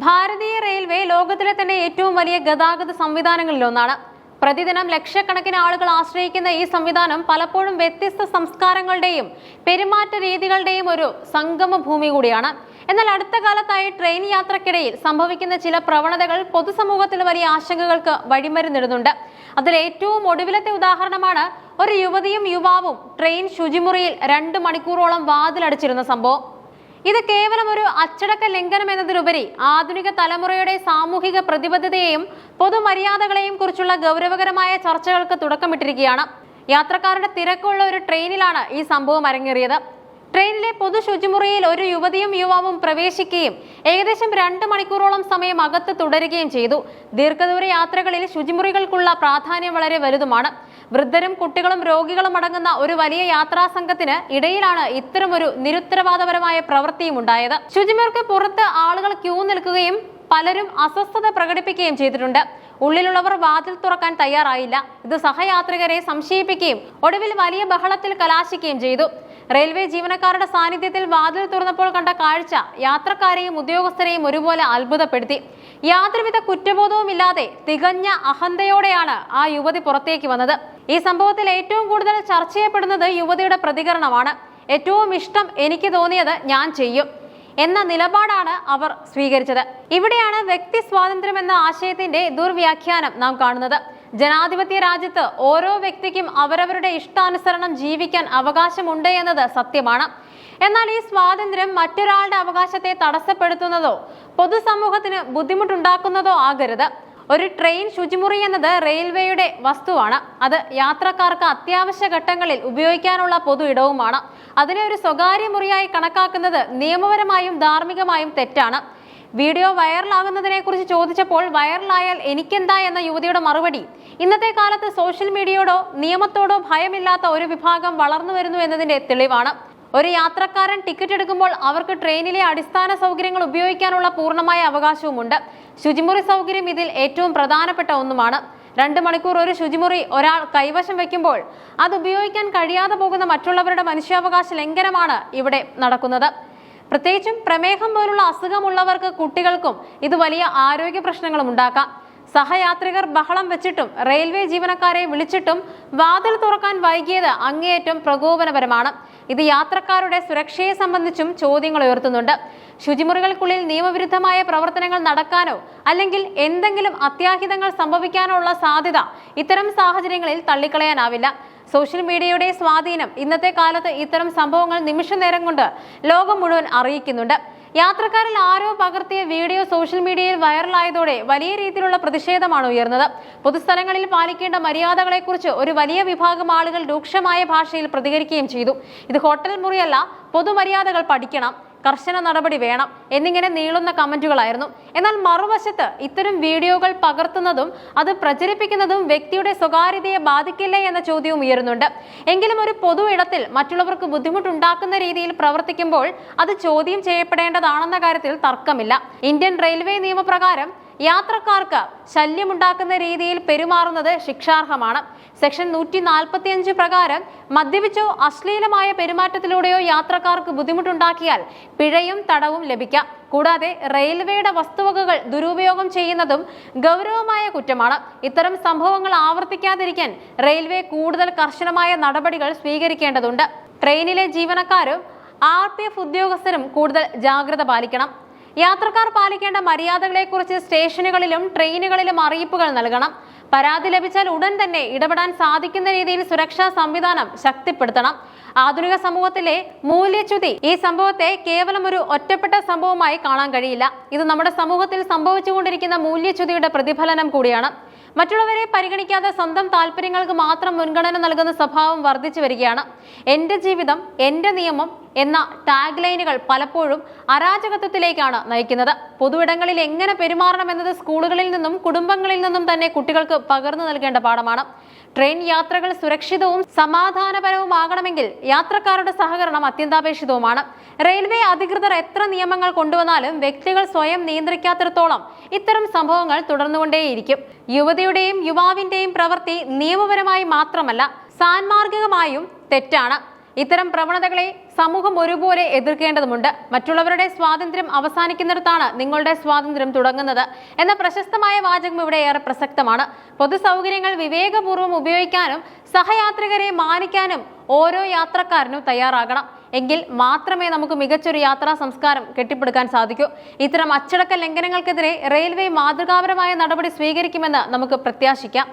ഭാരതീയ railway ലോകത്തിലെ തന്നെ ഏറ്റവും വലിയ ഗതാഗത സംവിധാനങ്ങളിലൊന്നാണ് പ്രതിദിനം ലക്ഷക്കണക്കിന് ആളുകൾ ആശ്രയിക്കുന്ന ഈ സംവിധാനം പലപ്പോഴും വ്യത്യസ്ത സംസ്കാരങ്ങളുടെയും പെരുമാറ്റ രീതികളുടെയും ഒരു സംഗമ ഭൂമി കൂടിയാണ്. എന്നാൽ അടുത്ത കാലത്തായി ട്രെയിൻ യാത്രക്കിടയിൽ സംഭവിക്കുന്ന ചില പ്രവണതകൾ പൊതുസമൂഹത്തിൽ വലിയ ആശങ്കകൾക്ക് വഴിമരുന്നിടുന്നുണ്ട്. അതിൽ ഏറ്റവും ഒടുവിലത്തെ ഉദാഹരണമാണ് ഒരു യുവതിയും യുവാവും ട്രെയിൻ ശുചിമുറിയിൽ രണ്ട് മണിക്കൂറോളം വാതിലടിച്ചിരുന്ന സംഭവം. ഇത് കേവലം ഒരു അച്ചടക്ക ലംഘനം എന്നതിലുപരി ആധുനിക തലമുറയുടെ സാമൂഹിക പ്രതിബദ്ധതയെയും പൊതുമര്യാദകളെയും കുറിച്ചുള്ള ഗൗരവകരമായ ചർച്ചകൾക്ക് തുടക്കമിട്ടിരിക്കുകയാണ്. യാത്രക്കാരുടെ തിരക്കുള്ള ഒരു ട്രെയിനിലാണ് ഈ സംഭവം അരങ്ങേറിയത്. ട്രെയിനിലെ പൊതു ശുചിമുറിയിൽ ഒരു യുവതിയും യുവാവും പ്രവേശിക്കുകയും ഏകദേശം രണ്ട് മണിക്കൂറോളം സമയം അകത്ത് തുടരുകയും ചെയ്തു. ദീർഘദൂര യാത്രകളിൽ ശുചിമുറികൾക്കുള്ള പ്രാധാന്യം വളരെ വലുതുമാണ്. വൃദ്ധരും കുട്ടികളും രോഗികളും അടങ്ങുന്ന ഒരു വലിയ യാത്രാ സംഘത്തിന് ഇടയിലാണ് ഇത്തരമൊരു നിരുത്തരവാദപരമായ പ്രവൃത്തിയും ഉണ്ടായത്. ശുചിമുറിക്ക് പുറത്ത് ആളുകൾ ക്യൂ നിൽക്കുകയും പലരും അസ്വസ്ഥത പ്രകടിപ്പിക്കുകയും ചെയ്തിട്ടുണ്ട്. ഉള്ളിലുള്ളവർ വാതിൽ തുറക്കാൻ തയ്യാറായില്ല. ഇത് സഹയാത്രികരെ സംശയിപ്പിക്കുകയും ഒടുവിൽ വലിയ ബഹളത്തിൽ കലാശിക്കുകയും ചെയ്തു. റെയിൽവേ ജീവനക്കാരുടെ സാന്നിധ്യത്തിൽ വാതിൽ തുറന്നപ്പോൾ കണ്ട കാഴ്ച യാത്രക്കാരെയും ഉദ്യോഗസ്ഥരെയും ഒരുപോലെ അത്ഭുതപ്പെടുത്തി. യാതൊരുവിധ കുറ്റബോധവും ഇല്ലാതെ തികഞ്ഞ അഹന്തയോടെയാണ് ആ യുവതി പുറത്തേക്ക് വന്നത്. ഈ സംഭവത്തിൽ ഏറ്റവും കൂടുതൽ ചർച്ച ചെയ്യപ്പെടുന്നത് യുവതിയുടെ പ്രതികരണമാണ്. ഏറ്റവും ഇഷ്ടം എനിക്ക് തോന്നിയത് ഞാൻ ചെയ്യും എന്ന നിലപാടാണ് അവർ സ്വീകരിച്ചത്. ഇവിടെയാണ് വ്യക്തി സ്വാതന്ത്ര്യം എന്ന ആശയത്തിന്റെ ദുർവ്യാഖ്യാനം നാം കാണുന്നത്. ജനാധിപത്യ രാജ്യത്ത് ഓരോ വ്യക്തിക്കും അവരവരുടെ ഇഷ്ടാനുസരണം ജീവിക്കാൻ അവകാശമുണ്ട് എന്നത് സത്യമാണ്. എന്നാൽ ഈ സ്വാതന്ത്ര്യം മറ്റൊരാളുടെ അവകാശത്തെ തടസ്സപ്പെടുത്തുന്നതോ പൊതുസമൂഹത്തിന് ബുദ്ധിമുട്ടുണ്ടാക്കുന്നതോ ആകരുത്. ഒരു ട്രെയിൻ ശുചിമുറി എന്നത് റെയിൽവേയുടെ വസ്തുവാണ്. അത് യാത്രക്കാർക്ക് അത്യാവശ്യ ഘട്ടങ്ങളിൽ ഉപയോഗിക്കാനുള്ള പൊതു ഇടവുമാണ്. അതിനെ ഒരു സ്വകാര്യ മുറിയായി കണക്കാക്കുന്നത് നിയമപരമായും ധാർമ്മികമായും തെറ്റാണ്. വീഡിയോ വൈറലാകുന്നതിനെ കുറിച്ച് ചോദിച്ചപ്പോൾ വൈറലായാൽ എനിക്കെന്താ എന്ന യുവതിയുടെ മറുപടി. ഇന്നത്തെ കാലത്ത് സോഷ്യൽ മീഡിയയോടോ നിയമത്തോടോ ഭയമില്ലാത്ത ഒരു വിഭാഗം വളർന്നു വരുന്നു എന്നതിന്റെ തെളിവാണ്. ഒരു യാത്രക്കാരൻ ടിക്കറ്റ് എടുക്കുമ്പോൾ അവർക്ക് ട്രെയിനിലെ അടിസ്ഥാന സൗകര്യങ്ങൾ ഉപയോഗിക്കാനുള്ള പൂർണമായ അവകാശവുമുണ്ട്. ശുചിമുറി സൗകര്യം ഇതിൽ ഏറ്റവും പ്രധാനപ്പെട്ട ഒന്നുമാണ്. രണ്ട് മണിക്കൂർ ഒരു ശുചിമുറി ഒരാൾ കൈവശം വെക്കുമ്പോൾ അത് ഉപയോഗിക്കാൻ കഴിയാതെ പോകുന്ന മറ്റുള്ളവരുടെ മനുഷ്യാവകാശ ലംഘനമാണ് ഇവിടെ നടക്കുന്നത്. പ്രത്യേകിച്ചും പ്രമേഹം പോലുള്ള അസുഖമുള്ളവർക്ക് കുട്ടികൾക്കും ഇത് വലിയ ആരോഗ്യ പ്രശ്നങ്ങളും ഉണ്ടാക്കാം. സഹയാത്രികർ ബഹളം വെച്ചിട്ടും റെയിൽവേ ജീവനക്കാരെ വിളിച്ചിട്ടും വാതിൽ തുറക്കാൻ വൈകിയത് അങ്ങേയറ്റം പ്രകോപനപരമാണ്. ഇത് യാത്രക്കാരുടെ സുരക്ഷയെ സംബന്ധിച്ചും ചോദ്യങ്ങൾ ഉയർത്തുന്നുണ്ട്. ശുചിമുറികൾക്കുള്ളിൽ നിയമവിരുദ്ധമായ പ്രവർത്തനങ്ങൾ നടക്കാനോ അല്ലെങ്കിൽ എന്തെങ്കിലും അത്യാഹിതങ്ങൾ സംഭവിക്കാനോ ഉള്ള സാധ്യത ഇത്തരം സാഹചര്യങ്ങളിൽ തള്ളിക്കളയാനാവില്ല. സോഷ്യൽ മീഡിയയുടെ സ്വാധീനം. ഇന്നത്തെ കാലത്ത് ഇത്തരം സംഭവങ്ങൾ നിമിഷ നേരം കൊണ്ട് ലോകം മുഴുവൻ അറിയിക്കുന്നുണ്ട്. യാത്രക്കാരിൽ ആരോ പകർത്തിയ വീഡിയോ സോഷ്യൽ മീഡിയയിൽ വൈറലായതോടെ വലിയ രീതിയിലുള്ള പ്രതിഷേധമാണ് ഉയർന്നത്. പൊതുസ്ഥലങ്ങളിൽ പാലിക്കേണ്ട മര്യാദകളെക്കുറിച്ച് ഒരു വലിയ വിഭാഗം ആളുകൾ രൂക്ഷമായ ഭാഷയിൽ പ്രതികരിക്കുകയും ചെയ്തു. ഇത് ഹോട്ടൽ മുറിയല്ല പൊതുമര്യാദകൾ പഠിക്കണം. കർശന നടപടി വേണം എന്നിങ്ങനെ നീളുന്ന കമന്റുകളായിരുന്നു. എന്നാൽ മറുവശത്ത് ഇത്തരം വീഡിയോകൾ പകർത്തുന്നതും അത് പ്രചരിപ്പിക്കുന്നതും വ്യക്തിയുടെ സ്വകാര്യതയെ ബാധിക്കില്ലേ എന്ന ചോദ്യവും ഉയരുന്നുണ്ട്. എങ്കിലും ഒരു പൊതു ഇടത്തിൽ മറ്റുള്ളവർക്ക് ബുദ്ധിമുട്ടുണ്ടാക്കുന്ന രീതിയിൽ പ്രവർത്തിക്കുമ്പോൾ അത് ചോദ്യം ചെയ്യപ്പെടേണ്ടതാണെന്ന കാര്യത്തിൽ തർക്കമില്ല. ഇന്ത്യൻ റെയിൽവേ നിയമപ്രകാരം യാത്രക്കാർക്ക് ശല്യമുണ്ടാക്കുന്ന രീതിയിൽ പെരുമാറുന്നത് ശിക്ഷാർഹമാണ്. സെക്ഷൻ നൂറ്റി നാൽപ്പത്തി അഞ്ച് പ്രകാരം മദ്യപിച്ചോ അശ്ലീലമായ പെരുമാറ്റത്തിലൂടെയോ യാത്രക്കാർക്ക് ബുദ്ധിമുട്ടുണ്ടാക്കിയാൽ പിഴയും തടവും ലഭിക്കാം. കൂടാതെ റെയിൽവേയുടെ വസ്തുവകകൾ ദുരുപയോഗം ചെയ്യുന്നതും ഗൗരവമായ കുറ്റമാണ്. ഇത്തരം സംഭവങ്ങൾ ആവർത്തിക്കാതിരിക്കാൻ റെയിൽവേ കൂടുതൽ കർശനമായ നടപടികൾ സ്വീകരിക്കേണ്ടതുണ്ട്. ട്രെയിനിലെ ജീവനക്കാരും ആർ പി എഫ് ഉദ്യോഗസ്ഥരും കൂടുതൽ ജാഗ്രത പാലിക്കണം. യാത്രക്കാർ പാലിക്കേണ്ട മര്യാദകളെക്കുറിച്ച് സ്റ്റേഷനുകളിലും ട്രെയിനുകളിലും അറിയിപ്പുകൾ നൽകണം. പരാതി ലഭിച്ചാൽ ഉടൻ തന്നെ ഇടപെടാൻ സാധിക്കുന്ന രീതിയിൽ സുരക്ഷാ സംവിധാനം ശക്തിപ്പെടുത്തണം. ആധുനിക സമൂഹത്തിലെ മൂല്യച്യുതി ഈ സംഭവത്തെ കേവലം ഒരു ഒറ്റപ്പെട്ട സംഭവമായി കാണാൻ കഴിയില്ല. ഇത് നമ്മുടെ സമൂഹത്തിൽ സംഭവിച്ചുകൊണ്ടിരിക്കുന്ന മൂല്യച്യുതിയുടെ പ്രതിഫലനം കൂടിയാണ്. മറ്റുള്ളവരെ പരിഗണിക്കാതെ സ്വന്തം താല്പര്യങ്ങൾക്ക് മാത്രം മുൻഗണന നൽകുന്ന സ്വഭാവം വർദ്ധിച്ചു വരികയാണ്. എന്റെ ജീവിതം എന്റെ നിയമം എന്ന ടാഗ് ലൈനുകൾ പലപ്പോഴും അരാജകത്വത്തിലേക്കാണ് നയിക്കുന്നത്. പൊതുവിടങ്ങളിൽ എങ്ങനെ പെരുമാറണം എന്നത് സ്കൂളുകളിൽ നിന്നും കുടുംബങ്ങളിൽ നിന്നും തന്നെ കുട്ടികൾക്ക് പകർന്നു നൽകേണ്ട പാഠമാണ്. ട്രെയിൻ യാത്രകൾ സുരക്ഷിതവും സമാധാനപരവുമാകണമെങ്കിൽ യാത്രക്കാരുടെ സഹകരണം അത്യന്താപേക്ഷിതവുമാണ്. റെയിൽവേ അധികൃതർ എത്ര നിയമങ്ങൾ കൊണ്ടുവന്നാലും വ്യക്തികൾ സ്വയം നിയന്ത്രിക്കാത്തിടത്തോളം ഇത്തരം സംഭവങ്ങൾ തുടർന്നുകൊണ്ടേയിരിക്കും. യുവതിയുടെയും യുവാവിന്റെയും പ്രവൃത്തി നിയമപരമായി മാത്രമല്ല സാൻമാർഗികമായും തെറ്റാണ്. ഇത്തരം പ്രവണതകളെ സമൂഹം ഒരുപോലെ എതിർക്കേണ്ടതുണ്ട് മറ്റുള്ളവരുടെ സ്വാതന്ത്ര്യം അവസാനിക്കുന്നിടത്താണ് നിങ്ങളുടെ സ്വാതന്ത്ര്യം തുടങ്ങുന്നത് എന്ന പ്രശസ്തമായ വാചകം ഇവിടെ ഏറെ പ്രസക്തമാണ്. പൊതുസൗകര്യങ്ങൾ വിവേകപൂർവം ഉപയോഗിക്കാനും സഹയാത്രികരെ മാനിക്കാനും ഓരോ യാത്രക്കാരനും തയ്യാറാകണം. എങ്കിൽ മാത്രമേ നമുക്ക് മികച്ചൊരു യാത്രാ സംസ്കാരം കെട്ടിപ്പടുക്കാൻ സാധിക്കൂ. ഇത്തരം അച്ചടക്ക ലംഘനങ്ങൾക്കെതിരെ റെയിൽവേ മാതൃകാപരമായ നടപടി സ്വീകരിക്കുമെന്ന് നമുക്ക് പ്രത്യാശിക്കാം.